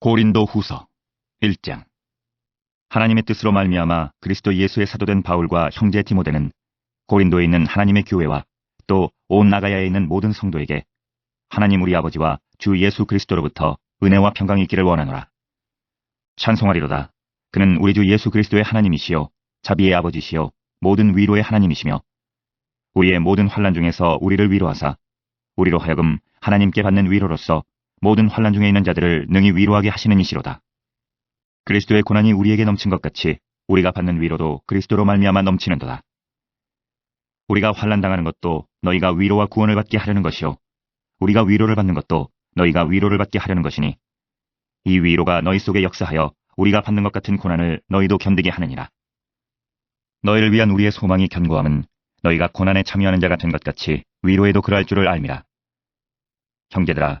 고린도 후서 1장 하나님의 뜻으로 말미암아 그리스도 예수의 사도된 바울과 형제 디모데는 고린도에 있는 하나님의 교회와 또 온 나가야에 있는 모든 성도에게 하나님 우리 아버지와 주 예수 그리스도로부터 은혜와 평강이 있기를 원하노라. 찬송하리로다. 그는 우리 주 예수 그리스도의 하나님이시요 자비의 아버지시요 모든 위로의 하나님이시며 우리의 모든 환란 중에서 우리를 위로하사 우리로 하여금 하나님께 받는 위로로서 모든 환란 중에 있는 자들을 능히 위로하게 하시는 이시로다. 그리스도의 고난이 우리에게 넘친 것 같이 우리가 받는 위로도 그리스도로 말미암아 넘치는도다. 우리가 환란 당하는 것도 너희가 위로와 구원을 받게 하려는 것이요 우리가 위로를 받는 것도 너희가 위로를 받게 하려는 것이니 이 위로가 너희 속에 역사하여 우리가 받는 것 같은 고난을 너희도 견디게 하느니라. 너희를 위한 우리의 소망이 견고함은 너희가 고난에 참여하는 자가 된것 같이 위로에도 그러할 줄을 알미라. 형제들아,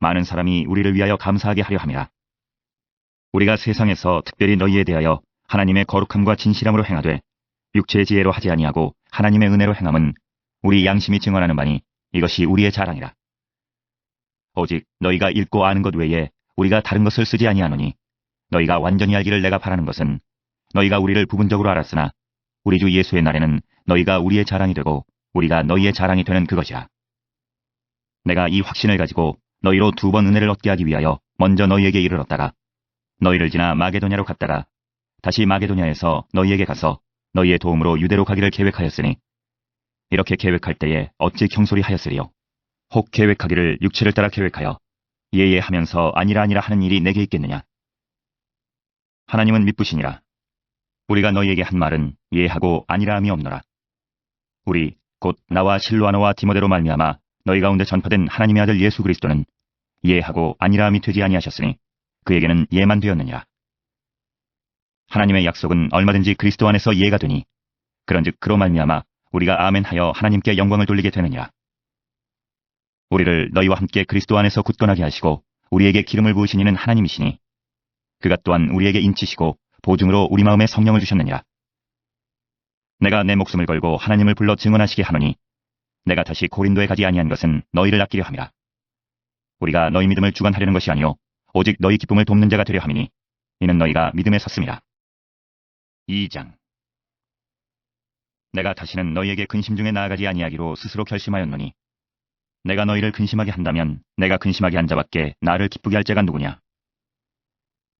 많은 사람이 우리를 위하여 감사하게 하려 함이라. 우리가 세상에서 특별히 너희에 대하여 하나님의 거룩함과 진실함으로 행하되 육체의 지혜로 하지 아니하고 하나님의 은혜로 행함은 우리 양심이 증언하는 바니 이것이 우리의 자랑이라. 오직 너희가 읽고 아는 것 외에 우리가 다른 것을 쓰지 아니하노니 너희가 완전히 알기를 내가 바라는 것은 너희가 우리를 부분적으로 알았으나 우리 주 예수의 날에는 너희가 우리의 자랑이 되고 우리가 너희의 자랑이 되는 그것이라. 내가 이 확신을 가지고 너희로 두 번 은혜를 얻게 하기 위하여 먼저 너희에게 이르렀다가 너희를 지나 마게도냐로 갔다가 다시 마게도냐에서 너희에게 가서 너희의 도움으로 유대로 가기를 계획하였으니 이렇게 계획할 때에 어찌 경솔이 하였으리요. 혹 계획하기를 육체를 따라 계획하여 예예 하면서 아니라 아니라 하는 일이 내게 있겠느냐. 하나님은 믿부시니라. 우리가 너희에게 한 말은 예하고 아니라 함이 없노라. 우리 곧 나와 실로아노와 디모데로 말미암아 너희 가운데 전파된 하나님의 아들 예수 그리스도는 예하고 아니라 함이 되지 아니하셨으니 그에게는 예만 되었느니라. 하나님의 약속은 얼마든지 그리스도 안에서 예가 되니 그런즉 그로 말미암아 우리가 아멘하여 하나님께 영광을 돌리게 되느니라. 우리를 너희와 함께 그리스도 안에서 굳건하게 하시고 우리에게 기름을 부으신 이는 하나님이시니 그가 또한 우리에게 인치시고 보증으로 우리 마음에 성령을 주셨느니라. 내가 내 목숨을 걸고 하나님을 불러 증언하시게 하노니 내가 다시 고린도에 가지 아니한 것은 너희를 아끼려 함이라. 우리가 너희 믿음을 주관하려는 것이 아니요 오직 너희 기쁨을 돕는 자가 되려 함이니 이는 너희가 믿음에 섰습니다. 2장 내가 다시는 너희에게 근심 중에 나아가지 아니하기로 스스로 결심하였노니 내가 너희를 근심하게 한다면 내가 근심하게 한 자밖에 나를 기쁘게 할 자가 누구냐?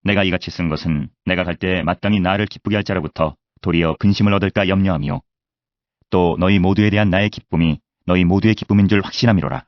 내가 이같이 쓴 것은 내가 갈 때 마땅히 나를 기쁘게 할 자로부터 도리어 근심을 얻을까 염려하며 또 너희 모두에 대한 나의 기쁨이 너희 모두의 기쁨인 줄 확신함이로라.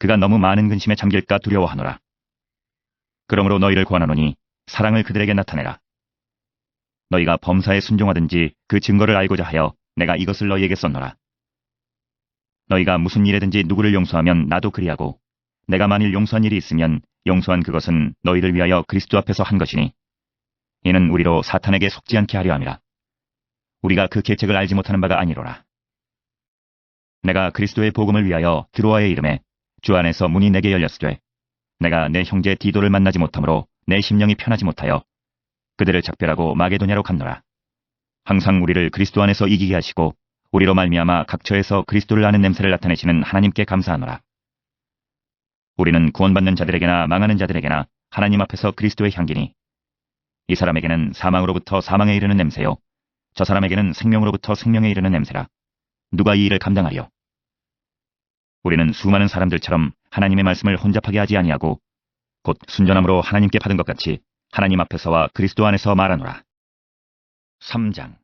그가 너무 많은 근심에 잠길까 두려워하노라. 그러므로 너희를 권하노니 사랑을 그들에게 나타내라. 너희가 범사에 순종하든지 그 증거를 알고자 하여 내가 이것을 너희에게 썼노라. 너희가 무슨 일에든지 누구를 용서하면 나도 그리하고 내가 만일 용서한 일이 있으면 용서한 그것은 너희를 위하여 그리스도 앞에서 한 것이니 이는 우리로 사탄에게 속지 않게 하려 함이라. 우리가 그 계책을 알지 못하는 바가 아니로라. 내가 그리스도의 복음을 위하여 드로아의 이름에 주 안에서 문이 내게 열렸으되 내가 내 형제 디도를 만나지 못하므로 내 심령이 편하지 못하여 그들을 작별하고 마게도냐로 갔노라. 항상 우리를 그리스도 안에서 이기게 하시고 우리로 말미암아 각처에서 그리스도를 아는 냄새를 나타내시는 하나님께 감사하노라. 우리는 구원받는 자들에게나 망하는 자들에게나 하나님 앞에서 그리스도의 향기니 이 사람에게는 사망으로부터 사망에 이르는 냄새요 저 사람에게는 생명으로부터 생명에 이르는 냄새라. 누가 이 일을 감당하려? 우리는 수많은 사람들처럼 하나님의 말씀을 혼잡하게 하지 아니하고 곧 순전함으로 하나님께 받은 것 같이 하나님 앞에서와 그리스도 안에서 말하노라. 3장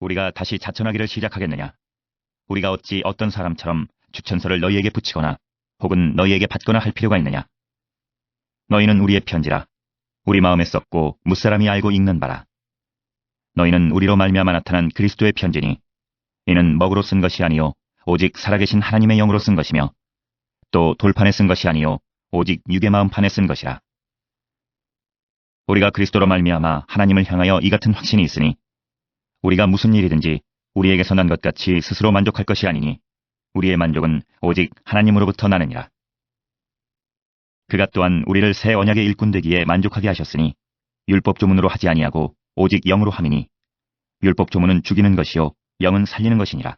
우리가 다시 자천하기를 시작하겠느냐? 우리가 어찌 어떤 사람처럼 추천서를 너희에게 붙이거나 혹은 너희에게 받거나 할 필요가 있느냐? 너희는 우리의 편지라 우리 마음에 썼고 무사람이 알고 읽는 바라. 너희는 우리로 말미암아 나타난 그리스도의 편지니 이는 먹으로 쓴 것이 아니요 오직 살아계신 하나님의 영으로 쓴 것이며 또 돌판에 쓴 것이 아니요 오직 육의 마음판에 쓴 것이라. 우리가 그리스도로 말미암아 하나님을 향하여 이 같은 확신이 있으니 우리가 무슨 일이든지 우리에게서 난 것 같이 스스로 만족할 것이 아니니 우리의 만족은 오직 하나님으로부터 나느니라. 그가 또한 우리를 새 언약의 일꾼 되기에 만족하게 하셨으니 율법 조문으로 하지 아니하고 오직 영으로 함이니 율법 조문은 죽이는 것이요 영은 살리는 것이니라.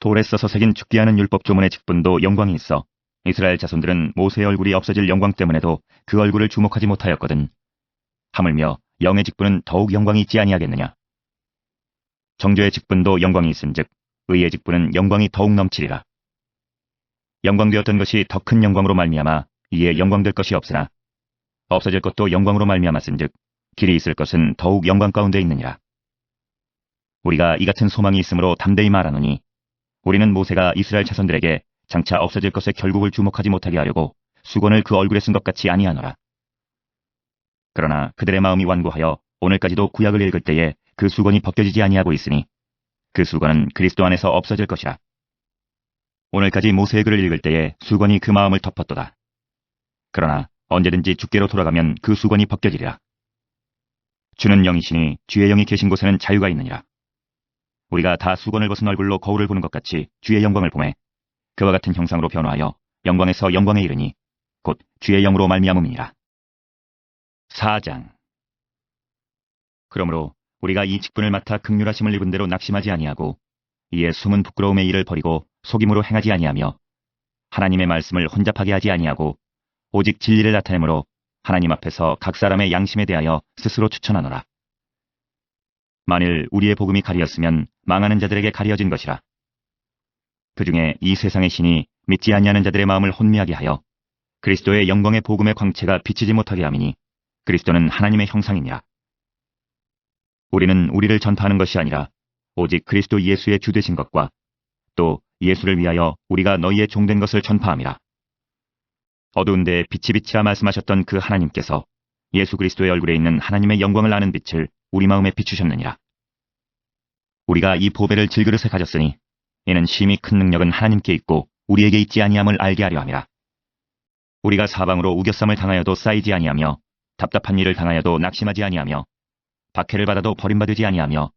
돌에 써서 새긴 죽게 하는 율법 조문의 직분도 영광이 있어 이스라엘 자손들은 모세의 얼굴이 없어질 영광 때문에도 그 얼굴을 주목하지 못하였거든. 하물며 영의 직분은 더욱 영광이 있지 아니하겠느냐. 정죄의 직분도 영광이 있은즉 의의 직분은 영광이 더욱 넘치리라. 영광되었던 것이 더 큰 영광으로 말미암아 이에 영광될 것이 없으나 없어질 것도 영광으로 말미암았은즉 길이 있을 것은 더욱 영광 가운데 있느니라. 우리가 이 같은 소망이 있으므로 담대히 말하노니 우리는 모세가 이스라엘 자손들에게 장차 없어질 것의 결국을 주목하지 못하게 하려고 수건을 그 얼굴에 쓴 것 같이 아니하노라. 그러나 그들의 마음이 완고하여 오늘까지도 구약을 읽을 때에 그 수건이 벗겨지지 아니하고 있으니 그 수건은 그리스도 안에서 없어질 것이라. 오늘까지 모세의 글을 읽을 때에 수건이 그 마음을 덮었도다. 그러나 언제든지 주께로 돌아가면 그 수건이 벗겨지리라. 주는 영이시니 주의 영이 계신 곳에는 자유가 있느니라. 우리가 다 수건을 벗은 얼굴로 거울을 보는 것 같이 주의 영광을 보매 그와 같은 형상으로 변화하여 영광에서 영광에 이르니 곧 주의 영으로 말미암음이니라. 4장 그러므로 우리가 이 직분을 맡아 극률하심을 입은 대로 낙심하지 아니하고 이에 숨은 부끄러움의 일을 버리고 속임으로 행하지 아니하며 하나님의 말씀을 혼잡하게 하지 아니하고 오직 진리를 나타내므로 하나님 앞에서 각 사람의 양심에 대하여 스스로 추천하노라. 만일 우리의 복음이 가리었으면 망하는 자들에게 가리어진 것이라. 그 중에 이 세상의 신이 믿지 아니하는 자들의 마음을 혼미하게 하여 그리스도의 영광의 복음의 광채가 비치지 못하게 함이니 그리스도는 하나님의 형상이니라. 우리는 우리를 전파하는 것이 아니라 오직 그리스도 예수의 주 되신 것과 또 예수를 위하여 우리가 너희의 종된 것을 전파함이라. 어두운 데에 빛이 빛이라 말씀하셨던 그 하나님께서 예수 그리스도의 얼굴에 있는 하나님의 영광을 아는 빛을 우리 마음에 비추셨느니라. 우리가 이 보배를 질그릇에 가졌으니 이는 심히 큰 능력은 하나님께 있고 우리에게 있지 아니함을 알게 하려 함이라. 우리가 사방으로 우겨쌈을 당하여도 쌓이지 아니하며 답답한 일을 당하여도 낙심하지 아니하며 박해를 받아도 버림받지 아니하며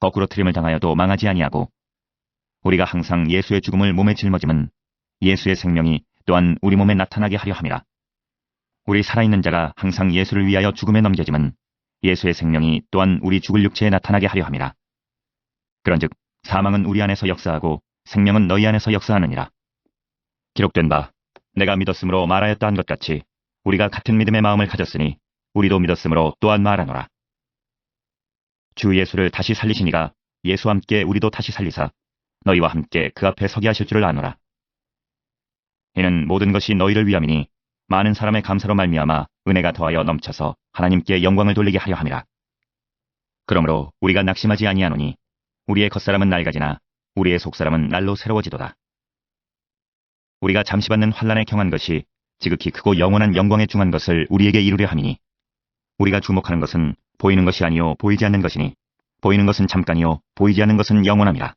거꾸로 트림을 당하여도 망하지 아니하고 우리가 항상 예수의 죽음을 몸에 짊어짐은 예수의 생명이 또한 우리 몸에 나타나게 하려 함이라. 우리 살아있는 자가 항상 예수를 위하여 죽음에 넘겨짐은 예수의 생명이 또한 우리 죽을 육체에 나타나게 하려 함이라. 그런즉 사망은 우리 안에서 역사하고 생명은 너희 안에서 역사하느니라. 기록된 바 내가 믿었으므로 말하였다 한 것 같이 우리가 같은 믿음의 마음을 가졌으니 우리도 믿었으므로 또한 말하노라. 주 예수를 다시 살리시니가 예수와 함께 우리도 다시 살리사 너희와 함께 그 앞에 서게 하실 줄을 아노라. 이는 모든 것이 너희를 위함이니 많은 사람의 감사로 말미암아 은혜가 더하여 넘쳐서 하나님께 영광을 돌리게 하려 함이라. 그러므로 우리가 낙심하지 아니하노니 우리의 겉사람은 낡아지나 우리의 속사람은 날로 새로워지도다. 우리가 잠시 받는 환란에 경한 것이 지극히 크고 영원한 영광에 중한 것을 우리에게 이루려 함이니 우리가 주목하는 것은 보이는 것이 아니요 보이지 않는 것이니 보이는 것은 잠깐이요 보이지 않는 것은 영원함이라.